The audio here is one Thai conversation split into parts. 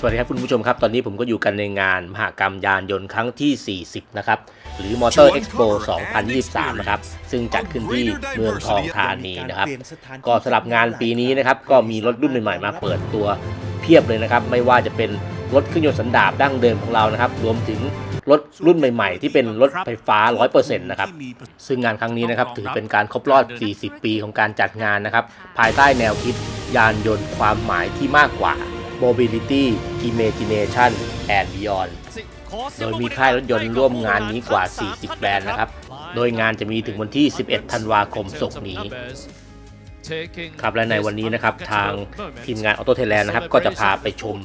สวัสดีครับคุณผู้ชมครับ ตอนนี้ผมก็อยู่กันในงานมหกรรมยานยนต์ครั้งที่ 40 นะครับ หรือ Motor Expo 2023 นะครับ ซึ่งจัดขึ้นที่เมืองทองธานีนะครับ ก็สำหรับงานปีนี้นะครับ ก็มีรถรุ่นใหม่ๆมาเปิดตัวเพียบเลยนะครับ ไม่ว่าจะเป็นรถเครื่องยนต์สันดาปดั้งเดิมของเรานะครับ รวมถึงรถรุ่นใหม่ๆ ที่เป็นรถไฟฟ้า 100%นะครับ ซึ่งงานครั้งนี้นะครับถือเป็นการครบรอบ 40 ปีของการจัดงานนะครับ ภายใต้แนวคิดยานยนต์ความหมายที่มากกว่า mobility imagination and beyond โดยมีค่ายรถยนต์ร่วมงานนี้กว่า 40 แบรนด์นะครับ โดยงานจะมีถึงวันที่ 11 ธันวาคมศกนี้ ครับและในวันนี้นะครับทางทีมงาน Auto Thailand นะครับ ก็จะพาไปชม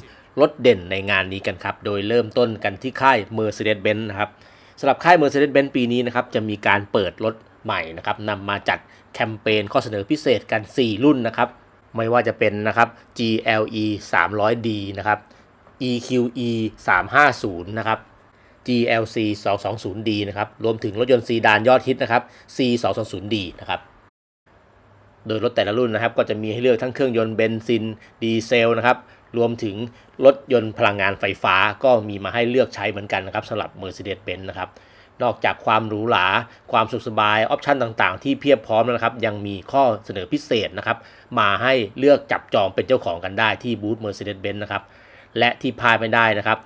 รถเด่นในงานนี้กันครับ โดยเริ่มต้นกันที่ค่าย Mercedes-Benz นะครับสำหรับค่าย Mercedes-Benz ปีนี้นะครับ จะมีการเปิดรถใหม่นะครับนำมาจัดแคมเปญข้อเสนอพิเศษกัน 4 รุ่นนะครับ ไม่ว่าจะเป็นนะครับ GLE 300D นะครับ EQE 350นะครับ GLC 220D นะครับ รวมถึงรถยนต์ซีดานยอดฮิตนะครับ C 220D นะครับ โดยรถแต่ละรุ่นนะครับ ก็จะมีให้เลือกทั้งเครื่องยนต์เบนซิน ดีเซลนะครับ รวมถึงรถยนต์พลังงานไฟฟ้าก็มีมาให้เลือกใช้เหมือนกันนะครับสำหรับ Mercedes-Benz นะครับ นอกจากความหรูหรา ความสุขสบาย ออปชันต่างๆ ที่เพียบพร้อมแล้วนะครับ ยังมีข้อเสนอพิเศษนะครับ มาให้เลือกจับจองเป็นเจ้าของกันได้ที่บูธ Mercedes-Benz นะครับ และที่พลาดไม่ได้นะครับ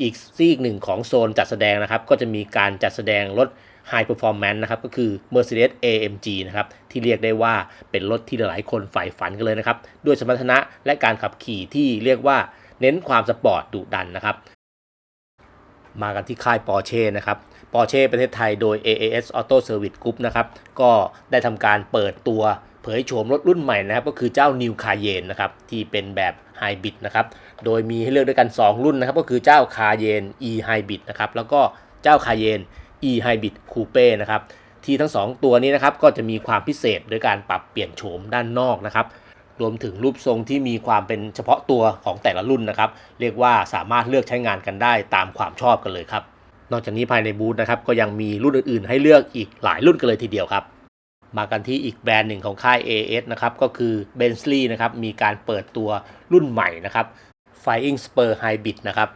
อีกซีกหนึ่งของโซนจัดแสดงนะครับ ก็จะมีการจัดแสดงรถ High Performance นะครับ ก็คือ Mercedes AMG นะครับ ที่เรียกได้ว่าเป็นรถที่หลายคนใฝ่ฝันกันเลยนะครับ ด้วยสมรรถนะและการขับขี่ที่เรียกว่าเน้นความสปอร์ตดุดันนะครับ มากันที่ค่าย Porsche นะครับ Porsche ประเทศไทยโดย AAS Auto Service Group นะครับ ก็ได้ทำการเปิดตัวเผยโฉมรถรุ่นใหม่นะครับ ก็คือเจ้า New Cayenne นะครับ ที่เป็นแบบไฮบริดนะครับ โดยมีให้เลือกด้วยกัน 2 รุ่นนะครับ ก็คือเจ้า Cayenne E Hybrid นะครับ แล้วก็เจ้า Cayenne E Hybrid Coupe นะครับ ที่ทั้ง 2 ตัวนี้นะครับ ก็จะมีความพิเศษโดยการปรับเปลี่ยนโฉมด้านนอกนะครับรวมถึงรูปทรงที่มีความเป็นเฉพาะตัวของแต่ละรุ่นนะครับ เรียกว่าสามารถเลือกใช้งานกันได้ตามความชอบกันเลยครับ นอกจากนี้ภายในบูธนะครับก็ยังมีรุ่นอื่นๆ ให้เลือกอีกหลายรุ่นกันเลยทีเดียวครับ มากันที่อีกแบรนด์หนึ่งของค่าย AS นะครับก็คือ Bentley นะครับมีการเปิดตัวรุ่นใหม่นะครับ Flying Spur Hybrid นะครับ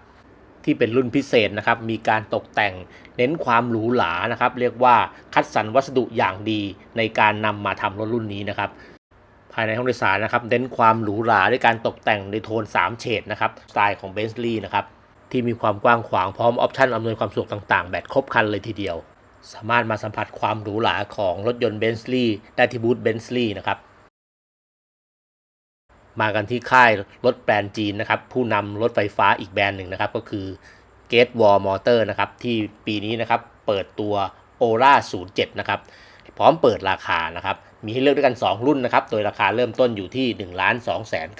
ที่เป็นรุ่นพิเศษนะครับ มีการตกแต่งเน้นความหรูหรานะครับ เรียกว่าคัดสรรวัสดุอย่างดีในการนำมาทำรถรุ่นนี้นะครับ ภายในห้องโดยสารนะครับ เน้นความหรูหราด้วยการตกแต่งในโทน 3 เฉดนะครับ สไตล์ของ Bentley นะครับ ที่มีความกว้างขวางพร้อมออปชันอำนวยความสะดวกต่างๆ แบบครบครันเลยทีเดียว สามารถมาสัมผัสความหรูหราของรถยนต์ Bentley ได้ที่บูธ Bentley นะครับ มากันที่ค่ายรถแบรนด์จีนนะครับ ผู้นำรถไฟฟ้าอีกแบรนด์หนึ่งนะครับ ก็คือ Gate Wall Motor นะครับ ที่ปีนี้นะครับเปิดตัว Aura 07 นะครับ พร้อมเปิดราคานะครับ มีให้เลือกด้วยกัน 2 รุ่นนะครับ โดยราคาเริ่มต้นอยู่ที่ 1 2 9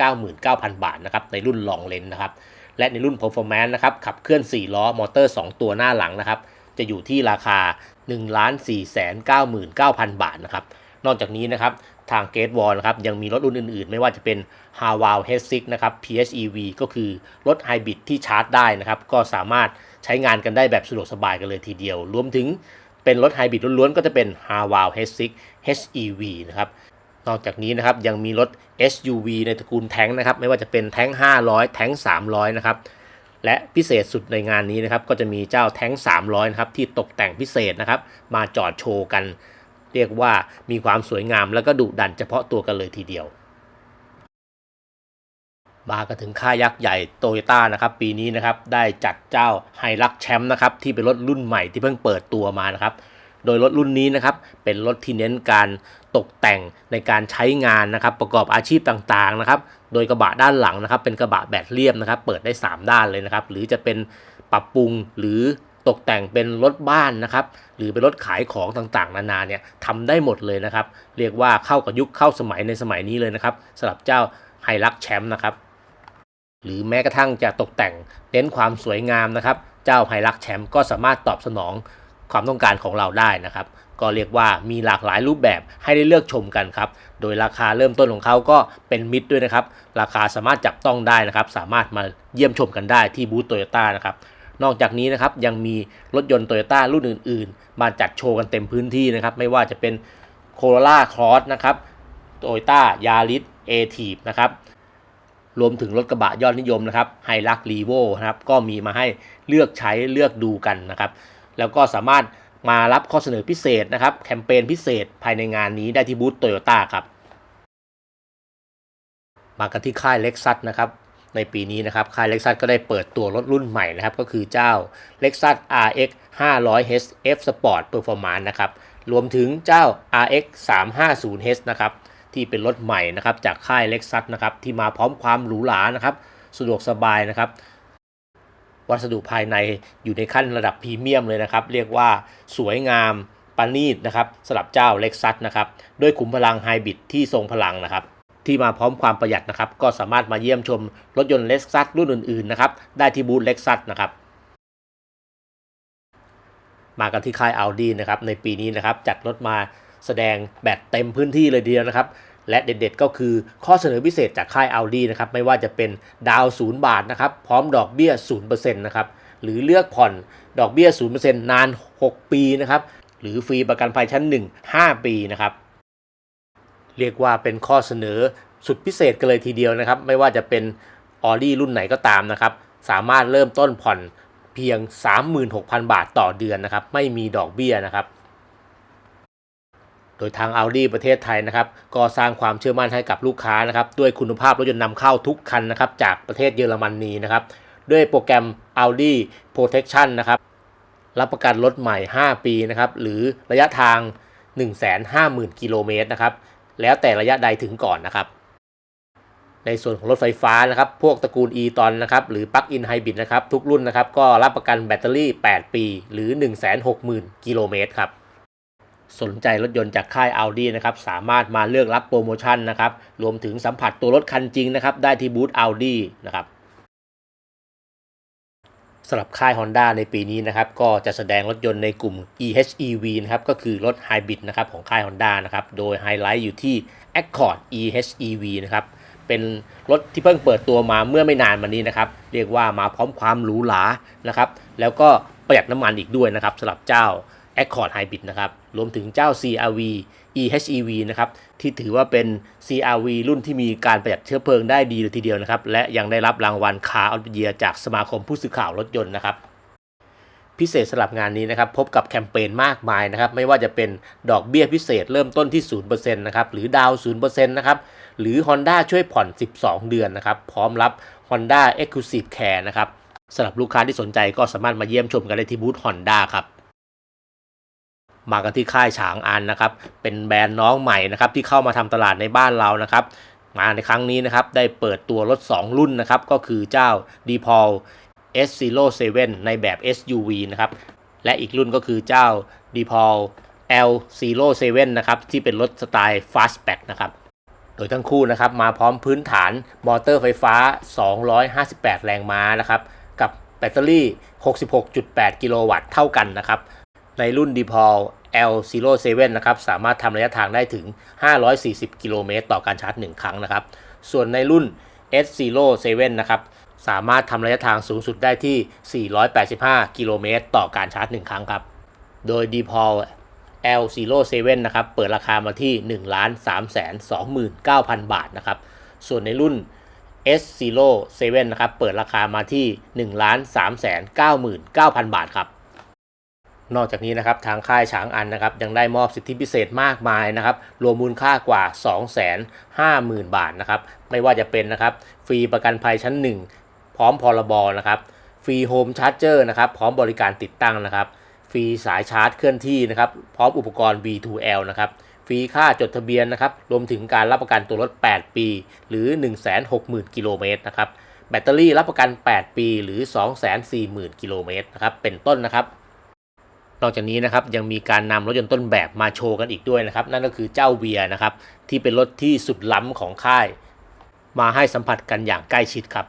9 9 0 0 บาทนะครับ ในรุ่นลองเลนนะครับ และในรุ่น Performance นะครับขับเคลื่อน 4 ล้อมอเตอร์ 2 ตัวหน้าหลังนะครับจะอยู่ที่ราคา 1 4 9 9 0 0 0 บาทนะครับนอกจากนี้นะครับทาง Gate Wall นะครับยังมีรถรุ่นอื่นๆ ไม่ว่าจะเป็น h a w a l H6 นะครับ PHEV ก็คือรถไฮบริดที่ชาร์จได้นะครับก็สามารถใช้งานกันได้แบบสะดวกสบายกันเลยทีเดียว รวมถึงเป็นรถไฮบริดล้วนๆ ก็จะเป็น h a w a l H6 HEV นะครับ นอกจากนี้นะครับยังมีรถ SUV ในตระกูลแท้งนะครับไม่ว่าจะเป็นแท้ง 500 แท้ง 300 นะครับและพิเศษสุดในงานนี้นะครับก็จะมีเจ้าแท้ง 300 นะครับที่ตกแต่งพิเศษนะครับมาจอดโชว์กัน เรียกว่ามีความสวยงามแล้วก็ดุดันเฉพาะตัวกันเลยทีเดียวมากันถึงค่ายักษ์ใหญ่โตโยต้านะครับปีนี้นะครับได้จัดเจ้าไฮรักแชมป์นะครับที่เป็นรถรุ่นใหม่ที่เพิ่งเปิดตัวมานะครับ โดยรถรุ่นนี้นะครับเป็นรถที่เน้นการตกแต่งในการใช้งานนะครับประกอบอาชีพต่างๆนะครับโดยกระบะด้านหลังนะครับ เป็นกระบะแบบเรียบนะครับ เปิดได้ 3 ด้านเลยนะครับ หรือจะเป็นปรับปรุงหรือตกแต่งเป็นรถบ้านนะครับ หรือเป็นรถขายของต่างๆ นานาเนี่ยทำได้หมดเลยนะครับ เรียกว่าเข้ากับยุคเข้าสมัยในสมัยนี้เลยนะครับสำหรับเจ้าไฮรักแชมป์นะครับหรือแม้กระทั่งจะตกแต่งเน้นความสวยงามนะครับ เจ้าไฮรักแชมป์ก็สามารถตอบสนอง ความต้องการของเราได้นะครับ ก็เรียกว่ามีหลากหลายรูปแบบให้ได้เลือกชมกันครับ โดยราคาเริ่มต้นของเขาก็เป็นมิตรด้วยนะครับ ราคาสามารถจับต้องได้นะครับ สามารถมาเยี่ยมชมกันได้ที่บูธโตโยต้านะครับนอกจากนี้นะครับยังมีรถยนต์โตโยต้ารุ่นอื่น ๆ มาจัดโชว์กันเต็มพื้นที่นะครับ ไม่ว่าจะเป็น Corolla Cross นะครับ Toyota Yaris a t i v นะครับรวมถึงรถกระบะยอดนิยมนะครับไฮลักรีโวนะครับก็มีมาให้เลือกใช้เลือกดูกันนะครับ แล้วก็สามารถมารับข้อเสนอพิเศษนะครับแคมเปญพิเศษภายในงานนี้ได้ที่บูธโตโยต้าครับ มากันที่ค่ายเล็กซัสนะครับในปีนี้นะครับค่ายเล็กซัสก็ได้เปิดตัวรถรุ่นใหม่นะครับ ก็คือเจ้า Lexus RX 500h F Sport Performance นะครับ รวมถึงเจ้า RX 350h นะครับที่เป็นรถใหม่นะครับจากค่ายเล็กซัสนะครับที่มาพร้อมความหรูหรานะครับ สะดวกสบายนะครับ วัสดุภายในอยู่ในขั้นระดับพรีเมียมเลยนะครับ เรียกว่าสวยงามปานีตนะครับสำหรับเจ้าเล็กซัสนะครับด้วยขุมพลังไฮบริดที่ทรงพลังนะครับ ที่มาพร้อมความประหยัดนะครับ ก็สามารถมาเยี่ยมชมรถยนต์เล็กซัสรุ่นอื่นๆนะครับได้ที่บูธเล็กซัสนะครับมากันที่ค่าย Audi นะครับในปีนี้นะครับจัดรถมาแสดงแบบเต็มพื้นที่เลยเดียวนะครับ และเด็ดๆก็คือข้อเสนอพิเศษจากค่าย Audi นะครับไม่ว่าจะเป็นดาวศูนย์บาทนะครับพร้อมดอกเบี้ย0%นะครับหรือเลือกผ่อนดอกเบี้ย 0%นาน 6 ปีนะครับหรือฟรีประกันภัยชั้น 1 5 ปีนะครับเรียกว่าเป็นข้อเสนอสุดพิเศษกันเลยทีเดียวนะครับ ไม่ว่าจะเป็นออดี้รุ่นไหนก็ตามนะครับ สามารถเริ่มต้นผ่อนเพียง 36,000 บาทต่อเดือนนะครับ ไม่มีดอกเบี้ยนะครับ ดยทาง Audi ประเทศไทยนะครับก็สร้างความเชื่อมั่นให้กับลูกค้านะครับด้วยคุณภาพรถยนต์นำเข้าทุกคันนะครับจากประเทศเยอรมนนีนะครับด้วยโปรแกรม Audi Protection นะครับรับประกันรถใหม่ 5 ปีนะครับหรือระยะทาง 150,000 กิโลเมตรนะครับแล้วแต่ระยะใดถึงก่อนนะครับ ในส่วนของรถไฟฟ้านะครับ พวกตระกูล e ตอนนะครับ หรือ Plug-in Hybrid นะครับ ทุกรุ่นนะครับ ก็รับประกันแบตเตอรี่ 8 ปี หรือ 160,000 กิโลเมตรครับ สนใจรถยนต์จากค่าย Audi นะครับสามารถมาเลือกรับโปรโมชั่นนะครับรวมถึงสัมผัสตัวรถคันจริงนะครับได้ที่บูธ Audi นะครับสำหรับค่าย Honda ในปีนี้นะครับก็จะแสดงรถยนต์ในกลุ่ม EHEV นะครับก็คือรถไฮบริดนะครับของค่าย Honda นะครับโดยไฮไลท์อยู่ที่ Accord EHEV นะครับเป็นรถที่เพิ่งเปิดตัวมาเมื่อไม่นานมานี้นะครับเรียกว่ามาพร้อมความหรูหรานะครับแล้วก็ประหยัดน้ำมันอีกด้วยนะครับสำหรับเจ้า Accord Hybrid นะครับ รวมถึงเจ้า CRV EHEV นะครับ ที่ถือว่าเป็น CRV รุ่นที่มีการประหยัดเชื้อเพลิงได้ดีเลยทีเดียวนะครับ และยังได้รับรางวัล Car of the Year จากสมาคมผู้สื่อข่าวรถยนต์นะครับ พิเศษสำหรับงานนี้นะครับ พบกับแคมเปญมากมายนะครับ ไม่ว่าจะเป็นดอกเบี้ยพิเศษเริ่มต้นที่ 0%นะครับ หรือดาวน์0%นะครับ หรือ Honda ช่วยผ่อน 12 เดือนนะครับ พร้อมรับ Honda Exclusive Care นะครับสำหรับลูกค้าที่สนใจก็สามารถมาเยี่ยมชมกันได้ที่บูธ Honda ครับ มากันที่ค่ายฉางอันนะครับ เป็นแบรนด์น้องใหม่นะครับที่เข้ามาทำตลาดในบ้านเรานะครับมาในครั้งนี้นะครับได้เปิดตัวรถ 2 รุ่นนะครับก็คือเจ้า d p a l S07 ในแบบ SUV นะครับและอีกรุ่นก็คือเจ้า d p a l L07 นะครับที่เป็นรถสไตล์ Fastback นะครับโดยทั้งคู่นะครับมาพร้อมพื้นฐานมอเตอร์ไฟฟ้า 258 แรงม้านะครับกับแบตเตอรี่ 66.8 กิโลวัตต์เท่ากันนะครับ ในรุ่น d p a l L07 นะครับสามารถทำระยะทางได้ถึง 540 กิโลเมตรต่อการชาร์จ 1 ครั้งนะครับ ส่วนในรุ่น S07 นะครับสามารถทำระยะทางสูงสุดได้ที่ 485 กิโลเมตรต่อการชาร์จ 1 ครั้งครับ โดย d p a l L07 นะครับ เปิดราคามาที่ 1 3 2 9 0 0 0 บาทนะครับ ส่วนในรุ่น S07 นะครับ เปิดราคามาที่ 1 3 9 9 0 0 0 บาทครับ นอกจากนี้นะครับทางค่ายฉางอันนะครับยังได้มอบสิทธิพิเศษมากมายนะครับรวมมูลค่ากว่า 250,000 บาทนะครับไม่ว่าจะเป็นนะครับฟรีประกันภัยชั้น 1 พร้อมพรบนะครับฟรีโฮมชาร์จเจอร์นะครับพร้อมบริการติดตั้งนะครับฟรีสายชาร์จเคลื่อนที่นะครับพร้อมอุปกรณ์ V2L นะครับฟรีค่าจดทะเบียนนะครับรวมถึงการรับประกันตัวรถ 8 ปี หรือ 160,000 กิโลเมตรนะครับแบตเตอรี่รับประกัน 8 ปี หรือ 240,000 กิโลเมตรนะครับเป็นต้นนะครับ นอกจากนี้นะครับยังมีการนำรถยนต์ต้นแบบมาโชว์กันอีกด้วยนะครับ นั่นก็คือเจ้าเวียนะครับที่เป็นรถที่สุดล้ำของค่าย มาให้สัมผัสกันอย่างใกล้ชิดครับ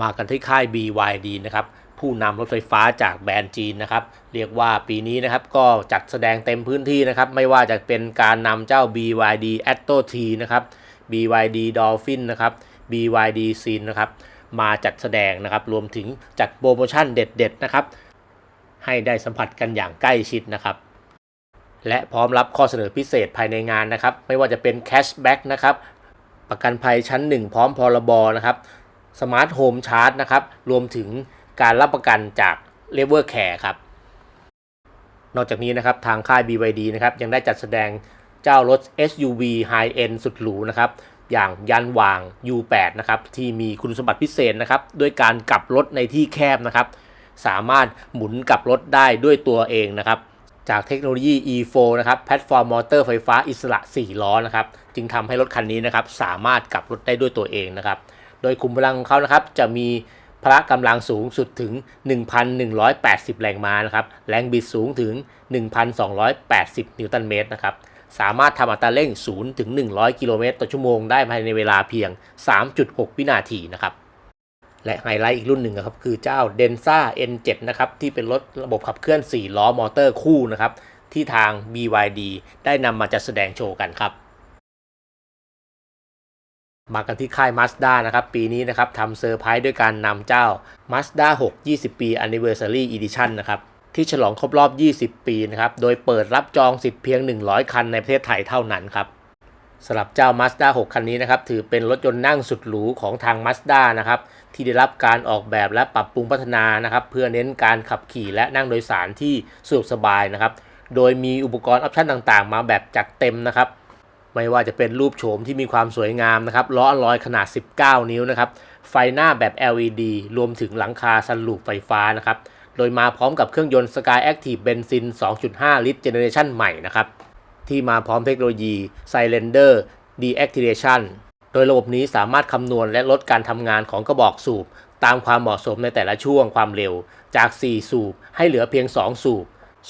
มากันที่ค่าย BYD นะครับผู้นำรถไฟฟ้าจากแบรนด์จีนนะครับ เรียกว่าปีนี้นะครับก็จัดแสดงเต็มพื้นที่นะครับ ไม่ว่าจะเป็นการนำเจ้า BYD Atto T นะครับ BYD Dolphin นะครับ BYD Sin นะครับ มาจัดแสดงนะครับ รวมถึงจัดโปรโมชั่นเด็ดๆนะครับ ให้ได้สัมผัสกันอย่างใกล้ชิดนะครับ และพร้อมรับข้อเสนอพิเศษภายในงานนะครับ ไม่ว่าจะเป็นแคชแบ็กนะครับ ประกันภัยชั้น 1 พร้อมพรบนะครับสมาร์ทโฮมชาร์จนะครับ รวมถึงการรับประกันจาก l e v e r Care ครับ นอกจากนี้นะครับทางค่าย BYD นะครับยังได้จัดแสดงเจ้ารถ SUV High End สุดหรูนะครับอย่างยันวาง U8 นะครับที่มีคุณสมบัติพิเศษนะครับด้วยการกลับรถในที่แคบนะครับ สามารถหมุนกลับรถได้ด้วยตัวเองนะครับจากเทคโนโลยี E4 นะครับแพลตฟอร์มมอเตอร์ไฟฟ้าอิสระ 4 ล้อนะครับจึงทำให้รถคันนี้นะครับสามารถกลับรถได้ด้วยตัวเองนะครับโดยคุมพลังของเขานะครับจะมีพละกำลังสูงสุดถึง 1,180 แรงม้านะครับแรงบิดสูงถึง 1,280 นิวตันเมตรนะครับสามารถทำอัตราเร่ง 0 ถึง 100 กิโลเมตรต่อชั่วโมงได้ภายในเวลาเพียง 3.6 วินาทีนะครับ และไฮไลท์อีกรุ่นหนึ่งครับคือเจ้า Denza N7 นะครับที่เป็นรถระบบขับเคลื่อน 4 ล้อมอเตอร์คู่นะครับที่ทาง BYD ได้นำมาจัดแสดงโชว์กันครับ มากันที่ค่าย Mazda นะครับ ปีนี้นะครับทำเซอร์ไพรส์ด้วยการนำเจ้า Mazda 6 20 ปี Anniversary Edition นะครับที่ฉลองครบรอบ 20 ปีนะครับโดยเปิดรับจองสิทธิ์เพียง 100 คันในประเทศไทยเท่านั้นครับ สำหรับเจ้า Mazda 6 คันนี้นะครับ ถือเป็นรถยนต์นั่งสุดหรูของทาง Mazda นะครับ ที่ได้รับการออกแบบและปรับปรุงพัฒนานะครับ เพื่อเน้นการขับขี่และนั่งโดยสารที่สะดวกสบายนะครับ โดยมีอุปกรณ์ออปชั่นต่างๆ มาแบบจัดเต็มนะครับ ไม่ว่าจะเป็นรูปโฉมที่มีความสวยงามนะครับล้ออลอยขนาด 19 นิ้วนะครับ ไฟหน้าแบบ LED รวมถึงหลังคาซันลูปไฟฟ้านะครับ โดยมาพร้อมกับเครื่องยนต์ Sky Active Benzin 2.5 ลิตรเจเนเรชันใหม่นะครับ ที่มาพร้อมเทคโนโลยี Silender Deactivation โดยระบบนี้สามารถคำนวณและลดการทำงานของกระบอกสูบ ตามความเหมาะสมในแต่ละช่วงความเร็ว จาก 4 สูบ ให้เหลือเพียง 2 สูบ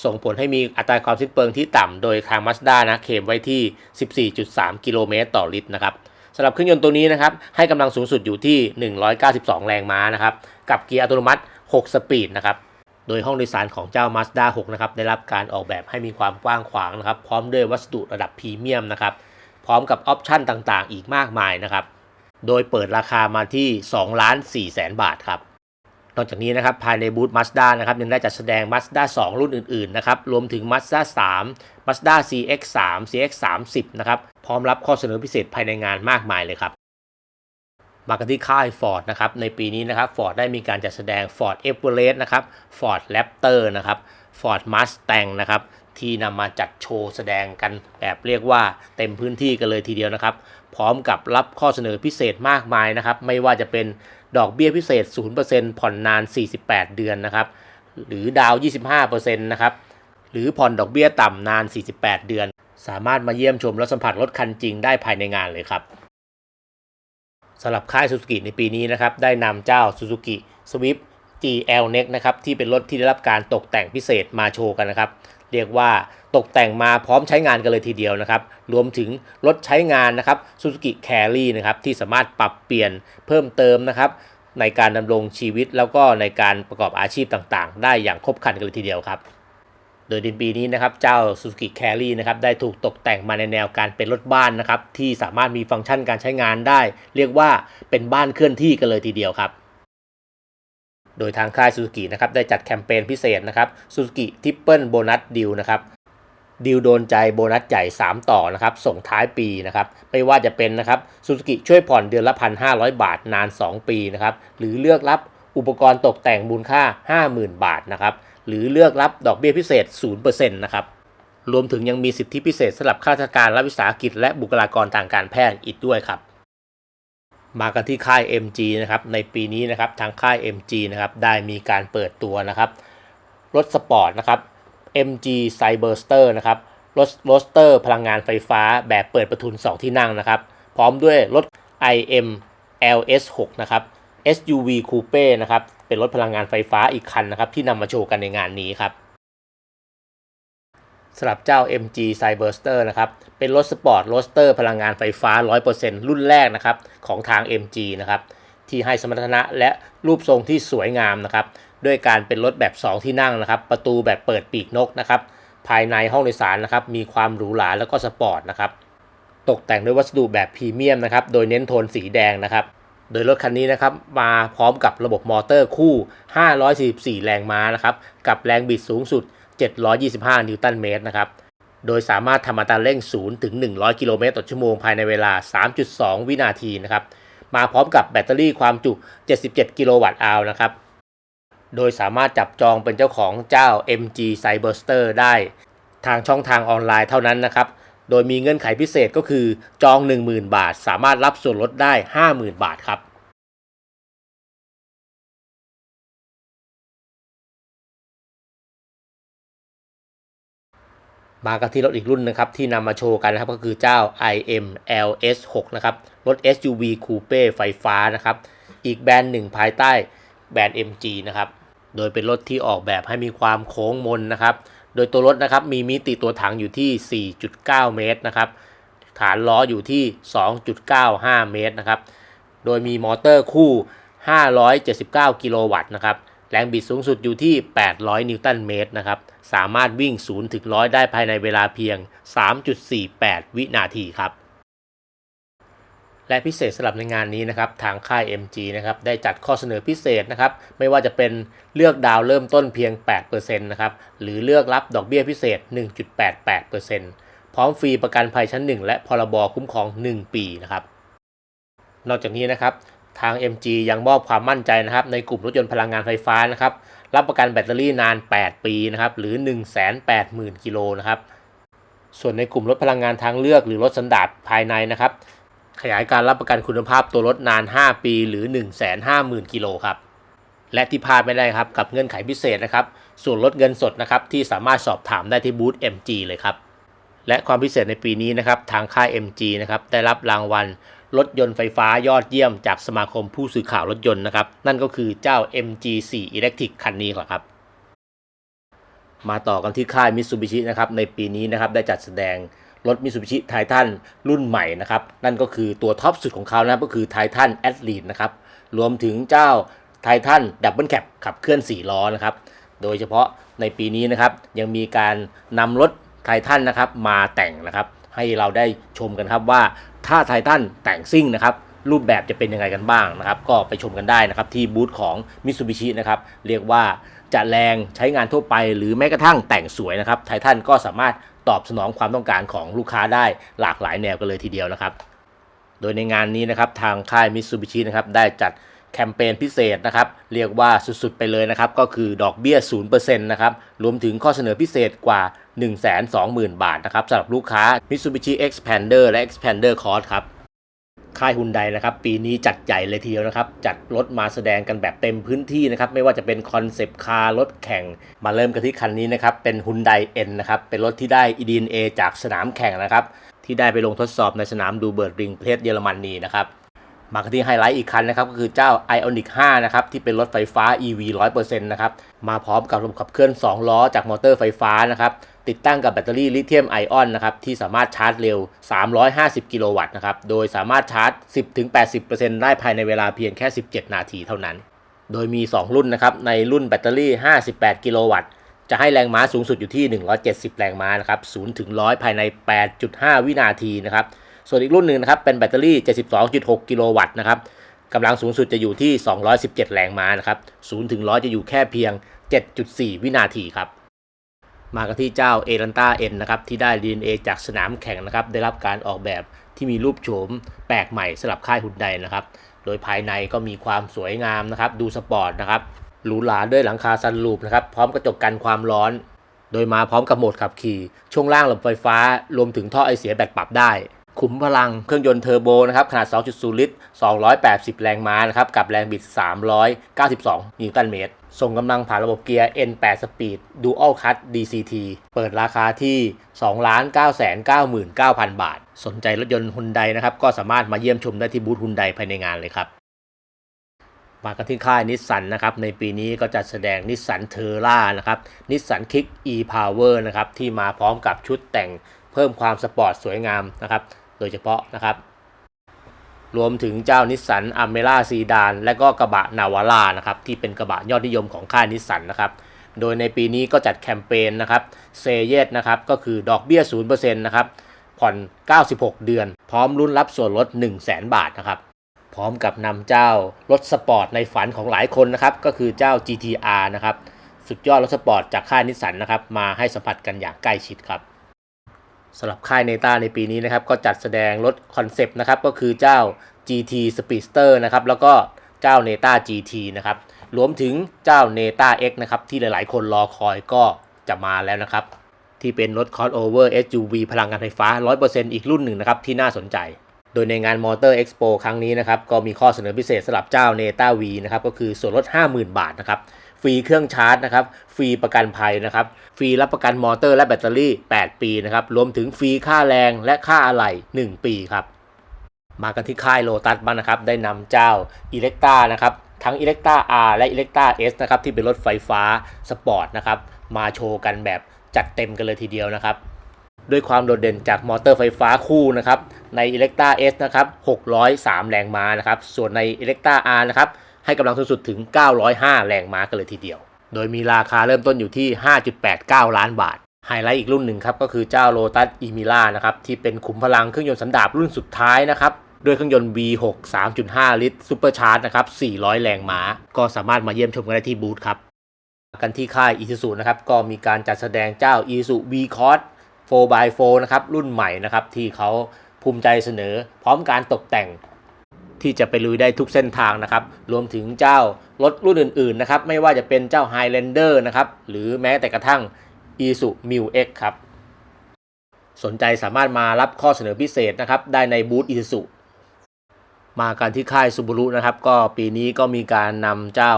ส่งผลให้มีอัตราความสิ้นเปลืองที่ต่ำ โดยทาง Mazda นะเคมไว้ที่ 14.3 กิโลเมตรต่อลิตรนะครับสำหรับเครื่องยนต์ตัวนี้นะครับให้กำลังสูงสุดอยู่ที่ 192 แรงม้านะครับกับเกียร์อัตโนมัติ 6 สปีดนะครับ โดยห้องโดยสารของเจ้า Mazda 6 นะครับ ได้รับการออกแบบให้มีความกว้างขวางนะครับ พร้อมด้วยวัสดุระดับพรีเมียมนะครับ พร้อมกับออปชั่นต่างๆ อีกมากมายนะครับ โดยเปิดราคามาที่2ล้าน4แสนบาทครับ นอกจากนี้นะครับ ภายในบูธ Mazda นะครับ ยังได้จัดแสดง Mazda 2 รุ่นอื่น ๆ นะครับ รวมถึง Mazda 3 Mazda CX3 CX30 นะครับ พร้อมรับข้อเสนอพิเศษภายในงานมากมายเลยครับ มากันที่ค่าย Ford นะครับในปีนี้นะครับ Ford ได้มีการจัดแสดง Ford Everest นะครับ Ford Raptor นะครับ Ford Mustang นะครับที่นำมาจัดโชว์แสดงกันแบบเรียกว่าเต็มพื้นที่กันเลยทีเดียวนะครับ พร้อมกับรับข้อเสนอพิเศษมากมายนะครับ ไม่ว่าจะเป็นดอกเบี้ยพิเศษ 0%ผ่อนนาน 48 เดือนนะครับ หรือดาว 25%นะครับ หรือผ่อนดอกเบี้ยต่ำนาน 48 เดือน สามารถมาเยี่ยมชมและสัมผัสรถคันจริงได้ภายในงานเลยครับ สำหรับค่าย Suzuki ในปีนี้นะครับ ได้นำเจ้า Suzuki Swift GL Next นะครับ ที่เป็นรถที่ได้รับการตกแต่งพิเศษมาโชว์กันนะครับ เรียกว่าตกแต่งมาพร้อมใช้งานกันเลยทีเดียวนะครับ รวมถึงรถใช้งานนะครับ Suzuki Carry นะครับ ที่สามารถปรับเปลี่ยนเพิ่มเติมนะครับ ในการดำรงชีวิตแล้วก็ในการประกอบอาชีพต่างๆ ได้อย่างครบครันกันเลยทีเดียวครับ โดยในปีนี้นะครับเจ้า Suzuki Carry นะครับได้ถูกตกแต่งมาในแนวการเป็นรถบ้านนะครับที่สามารถมีฟังก์ชันการใช้งานได้ เรียกว่าเป็นบ้านเคลื่อนที่กันเลยทีเดียวครับโดยทางค่าย Suzuki นะครับได้จัดแคมเปญพิเศษนะครับ Suzuki Triple Bonus Deal นะครับดีลโดนใจโบนัสใหญ่ 3 ต่อนะครับส่งท้ายปีนะครับไม่ว่าจะเป็นนะครับ Suzuki ช่วยผ่อนเดือนละ 1,500 บาทนาน 2 ปีนะครับหรือเลือกรับอุปกรณ์ตกแต่งมูลค่า 50,000 บาทนะครับ หรือเลือกรับดอกเบี้ยพิเศษ 0%นะครับ รวมถึงยังมีสิทธิพิเศษสำหรับข้าราชการรัฐวิสาหกิจ และบุคลากรทางการแพทย์อีกด้วยครับ มากันที่ค่าย MG นะครับ ในปีนี้นะครับทางค่าย MG นะครับได้มีการเปิดตัวนะครับรถสปอร์ตนะครับ MG Cyberster นะครับรถโรสเตอร์พลังงานไฟฟ้าแบบเปิดประทุน 2 ที่นั่งนะครับ พร้อมด้วยรถ IM LS6 นะครับ SUV Coupe นะครับ เป็นรถพลังงานไฟฟ้าอีกคันนะครับ ที่นำมาโชว์กันในงานนี้ครับสำหรับเจ้า MG Cyberster นะครับ เป็นรถสปอร์ตโรสเตอร์พลังงานไฟฟ้า 100%รุ่นแรกนะครับ ของทาง MG นะครับ ที่ให้สมรรถนะและรูปทรงที่สวยงามนะครับ ด้วยการเป็นรถแบบ 2 ที่นั่งนะครับ ประตูแบบเปิดปีกนกนะครับ ภายในห้องโดยสารนะครับ มีความหรูหราแล้วก็สปอร์ตนะครับ ตกแต่งด้วยวัสดุแบบพรีเมียมนะครับ โดยเน้นโทนสีแดงนะครับ โดยรถคันนี้นะครับมาพร้อมกับระบบมอเตอร์คู่ 544 แรงม้านะครับ กับแรงบิดสูงสุด 725 นิวตันเมตรนะครับ โดยสามารถทำอัตราเร่ง 0 ถึง 100 กิโลเมตรต่อชั่วโมงภายในเวลา 3.2 วินาทีนะครับ มาพร้อมกับแบตเตอรี่ความจุ 77 กิโลวัตต์อาวนะครับ โดยสามารถจับจองเป็นเจ้าของเจ้า MG Cyberster ได้ ทางช่องทางออนไลน์เท่านั้นนะครับ โดยมีเงื่อนไขพิเศษก็คือจอง 10,000 บาท สามารถรับส่วนลดได้ 50,000 บาทครับมากันที่รถอีกรุ่นนะครับ ที่นำมาโชว์กันนะครับ ก็คือเจ้า IM LS 6 นะครับ รถ SUV Coupe ไฟฟ้านะครับ อีกแบรนด์หนึ่งภายใต้แบรนด์ MG นะครับ โดยเป็นรถที่ออกแบบให้มีความโค้งมนนะครับ โดยตัวรถนะครับมีมิติตัวถังอยู่ที่ 4.9 เมตรนะครับ ฐานล้ออยู่ที่ 2.95 เมตรนะครับ โดยมีมอเตอร์คู่ 579 กิโลวัตต์นะครับ แรงบิดสูงสุดอยู่ที่ 800 นิวตันเมตรนะครับ สามารถวิ่ง 0 ถึง 100 ได้ภายในเวลาเพียง 3.48 วินาทีครับ และพิเศษสำหรับในงานนี้นะครับทางค่าย MG นะครับได้จัดข้อเสนอพิเศษนะครับไม่ว่าจะเป็นเลือกดาวเริ่มต้นเพียง 8%นะครับหรือเลือกรับดอกเบี้ยพิเศษ 1.88%พร้อมฟรีประกันภัยชั้น 1 และพรบคุ้มครอง 1 ปีนะครับนอกจากนี้นะครับทาง MG ยังมอบความมั่นใจนะครับในกลุ่มรถยนต์พลังงานไฟฟ้านะครับรับประกันแบตเตอรี่นาน 8 ปีนะครับหรือ 180,000 กิโลนะครับส่วนในกลุ่มรถพลังงานทางเลือกหรือรถสันดาปภายในนะครับ ขยายการรับประกันคุณภาพตัวรถนาน 5 ปีหรือ 150,000 กิโลครับ และที่พลาดไม่ได้ครับกับเงื่อนไขพิเศษนะครับ ส่วนลดเงินสดนะครับที่สามารถสอบถามได้ที่บูธ MG เลยครับ และความพิเศษในปีนี้นะครับทางค่าย MG นะครับได้รับรางวัลรถยนต์ไฟฟ้ายอดเยี่ยมจากสมาคมผู้สื่อข่าวรถยนต์นะครับ นั่นก็คือเจ้า MG4 Electric คันนี้ก่อนครับ มาต่อกันที่ค่าย Mitsubishi นะครับในปีนี้นะครับได้จัดแสดง รถ Mitsubishi Titan รุ่นใหม่นะครับ นั่นก็คือตัวท็อปสุดของเขานะก็คือ Titan Athlete นะครับ รวมถึงเจ้า Titan Double Cab ขับเคลื่อน 4 ล้อนะครับ โดยเฉพาะในปีนี้นะครับ ยังมีการนำรถไททันนะครับมาแต่งนะครับ ให้เราได้ชมกันครับว่าถ้าไททันแต่งซิ่งนะครับรูปแบบจะเป็นยังไงกันบ้างนะครับ ก็ไปชมกันได้นะครับที่บูธของ Mitsubishi นะครับเรียกว่าจะแรงใช้งานทั่วไป หรือแม้กระทั่งแต่งสวยนะครับไททันก็สามารถ ตอบสนองความต้องการของลูกค้าได้หลากหลายแนวกันเลยทีเดียวนะครับ โดยในงานนี้นะครับทางค่ายมิตซูบิชินะครับได้จัดแคมเปญพิเศษนะครับเรียกว่าสุดๆไปเลยนะครับก็คือดอกเบี้ย 0%นะครับรวมถึงข้อเสนอพิเศษกว่า 120,000 บาทนะครับสำหรับลูกค้า Mitsubishi Expander และ Expander Cross ครับ ค่ายฮุนไดนะครับ ปีนี้จัดใหญ่เลยทีเดียวนะครับ จัดรถมาแสดงกันแบบเต็มพื้นที่นะครับ ไม่ว่าจะเป็นคอนเซปต์คาร์รถแข่ง มาเริ่มกันที่คันนี้นะครับ เป็นฮุนไดเอ็นนะครับ เป็นรถที่ได้ EDNA จากสนามแข่งนะครับ ที่ได้ไปลงทดสอบในสนามดูเบิร์ดริงประเทศเยอรมนีนะครับมากันที่ไฮไลท์อีกคันนะครับก็คือเจ้า Ioniq 5นะครับ ที่เป็นรถไฟฟ้า EV 100%นะครับ มาพร้อมกับระบบขับเคลื่อน 2 ล้อจากมอเตอร์ไฟฟ้านะครับ ติดตั้งกับแบตเตอรี่ลิเธียมไอออนนะครับที่สามารถชาร์จเร็ว 350 กิโลวัตต์นะครับโดยสามารถชาร์จ 10-80%ได้ภายในเวลาเพียงแค่ 17 นาทีเท่านั้น โดยมี 2 รุ่นนะครับในรุ่นแบตเตอรี่ 58 กิโลวัตต์จะให้แรงม้าสูงสุดอยู่ที่ 170 แรงม้านะครับ0ถึง100 ภายใน 8.5 วินาทีนะครับส่วนอีกรุ่นหนึ่งนะครับเป็นแบตเตอรี่ 72.6 กิโลวัตต์นะครับกำลังสูงสุดจะอยู่ที่ 217 แรงม้านะครับ0ถึง100 จะอยู่แค่เพียง 7.4 วินาทีครับ มากันที่เจ้าเอรันตาเอ็นนะครับที่ได้ DNA จากสนามแข่งนะครับได้รับการออกแบบที่มีรูปโฉมแปลกใหม่สลับค่ายหุ่นใดนะครับ โดยภายในก็มีความสวยงามนะครับ ดูสปอร์ตนะครับหรูหราด้วยหลังคาซันรูปนะครับพร้อมกระจกกันความร้อน โดยมาพร้อมกับโหมดขับขี่ ช่วงล่างระบบไฟฟ้ารวมถึงท่อไอเสียแบตปรับได้ ขุมพลังเครื่องยนต์เทอร์โบนะครับขนาด 2.0 ลิตร 280 แรงม้านะครับกับแรงบิด 392 นิวตันเมตร ส่งกำลังผ่านระบบเกียร์ N8 Speed Dual Cut DCT เปิดราคาที่ 2,999,000 บาท สนใจรถยนต์ฮุนไดนะครับก็สามารถมาเยี่ยมชมได้ที่บูธฮุนไดภายในงานเลยครับ มากันที่ค่ายนิสสันนะครับในปีนี้ก็จัดแสดงนิสสันเทอร่านะครับนิสสันคิก e power นะครับที่มาพร้อมกับชุดแต่งเพิ่มความสปอร์ตสวยงามนะครับ โดยเฉพาะนะครับ รวมถึงเจ้านิสสันอเมร่าซีดานและก็กระบะนาวาร่านะครับที่เป็นกระบะยอดนิยมของค่ายนิสสันนะครับโดยในปีนี้ก็จัดแคมเปญนะครับเซเยตนะครับก็คือดอกเบี้ย0%นะครับผ่อน 96 เดือน พร้อมรุ่นรับส่วนลด 1 0 0 0 0 0 บาทนะครับพร้อมกับนำเจ้ารถสปอร์ตในฝันของหลายคนนะครับก็คือเจ้า GTR นะครับสุดยอดรถสปอร์ตจากค่ายนิสสันนะครับมาให้สัมผัสกันอย่างใกล้ชิดครับ สำหรับค่ายเนต้าในปีนี้นะครับ ก็จัดแสดงรถคอนเซปต์นะครับ ก็คือเจ้า GT Speedster นะครับ แล้วก็เจ้า Neta GT นะครับ รวมถึงเจ้า Neta X นะครับ ที่หลายๆ คนรอคอยก็จะมาแล้วนะครับ ที่เป็นรถ crossover SUV พลังงานไฟฟ้า 100%อีกรุ่นหนึ่งนะครับ ที่น่าสนใจ โดยในงาน Motor Expo ครั้งนี้นะครับ ก็มีข้อเสนอพิเศษสำหรับเจ้า Neta V นะครับ ก็คือส่วนลด 50,000 บาทนะครับ ฟรีเครื่องชาร์จนะครับ ฟรีประกันภัยนะครับ ฟรีรับประกันมอเตอร์และแบตเตอรี่ 8 ปีนะครับ รวมถึงฟรีค่าแรงและค่าอะไหล่1 ปีครับ มากันที่ค่ายโลตัสบ้างนะครับ ได้นำเจ้า e l e c t a นะครับ ทั้ง e l e c t a R และ e l e c t a S นะครับ ที่เป็นรถไฟฟ้าสปอร์ตนะครับ มาโชว์กันแบบจัดเต็มกันเลยทีเดียวนะครับด้วยความโดดเด่นจากมอเตอร์ไฟฟ้าคู่นะครับใน e l e c t a S นะครับ 603 แรงม้านะครับ ส่วนใน e l e c t a R นะครับ ให้กำลังสูงสุดถึง 905 แรงม้ากันเลยทีเดียว โดยมีราคาเริ่มต้นอยู่ที่ 5.89 ล้านบาท ไฮไลท์อีกรุ่นหนึ่งครับก็คือเจ้า Lotus e m i l a นะครับที่เป็นขุมพลังเครื่องยนต์สันดาปรุ่นสุดท้ายนะครับด้วยเครื่องยนต์ V6 3.5 ลิตรซูเปอร์ชาร์จนะครับ 400 แรงม้า ก็สามารถมาเยี่ยมชมกันได้ที่บูธครับ กันที่ค่าย Isuzu นะครับ ก็มีการจัดแสดงเจ้า Isuzu V-Cross 4x4 นะครับ รุ่นใหม่นะครับ ที่เขาภูมิใจเสนอ พร้อมการตกแต่ง ที่จะไปลุยได้ทุกเส้นทางนะครับ รวมถึงเจ้ารถรุ่นอื่นๆนะครับ ไม่ว่าจะเป็นเจ้า Highlander นะครับ หรือแม้แต่กระทั่ง Isuzu Mu X ครับ สนใจสามารถมารับข้อเสนอพิเศษนะครับ ได้ในบูธ Isuzu มากันที่ค่าย Subaru นะครับ ก็ปีนี้ก็มีการนำเจ้า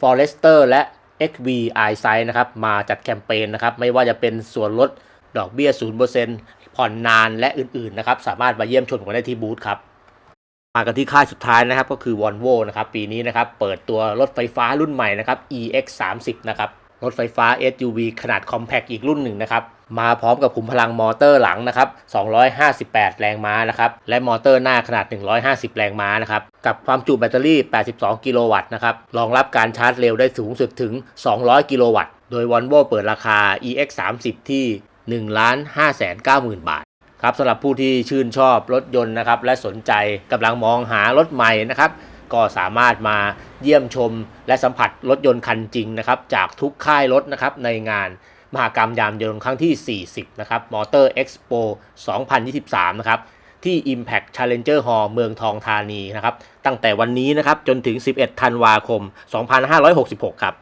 Forester และ XV EyeSight นะครับ มาจัดแคมเปญนะครับ ไม่ว่าจะเป็นส่วนลดดอกเบี้ย 0%ผ่อนนานและอื่นๆนะครับ สามารถมาเยี่ยมชมกันได้ที่บูธครับ มากันที่ค่ายสุดท้ายนะครับก็คือ Volvo นะครับปีนี้นะครับเปิดตัวรถไฟฟ้ารุ่นใหม่นะครับ EX 3 0นะครับรถไฟฟ้า SUV ขนาด Compact อีกรุ่นหนึ่งนะครับมาพร้อมกับขุมพลังมอเตอร์หลังนะครับ258 แรงม้านะครับและมอเตอร์หน้าขนาด 150 แรงม้านะครับกับความจุแบตเตอรี่ 82 กิโลวัตต์นะครับรองรับการชาร์จเร็วได้สูงสุดถึง 200 กิโลวัตต์ โดย Volvo เปิดราคา EX 3 0ที่ 1 5 9 0 0 0 0 บาท ครับสำหรับผู้ที่ชื่นชอบรถยนต์นะครับและสนใจกำลังมองหารถใหม่นะครับก็สามารถมาเยี่ยมชมและสัมผัสรถยนต์คันจริงนะครับจากทุกค่ายรถนะครับในงานมหกรรมยานยนต์ครั้งที่ 40 นะครับ Motor Expo 2023 นะครับที่ Impact Challenger Hall เมืองทองธานีนะครับตั้งแต่วันนี้นะครับจนถึง 11 ธันวาคม 2566 ครับ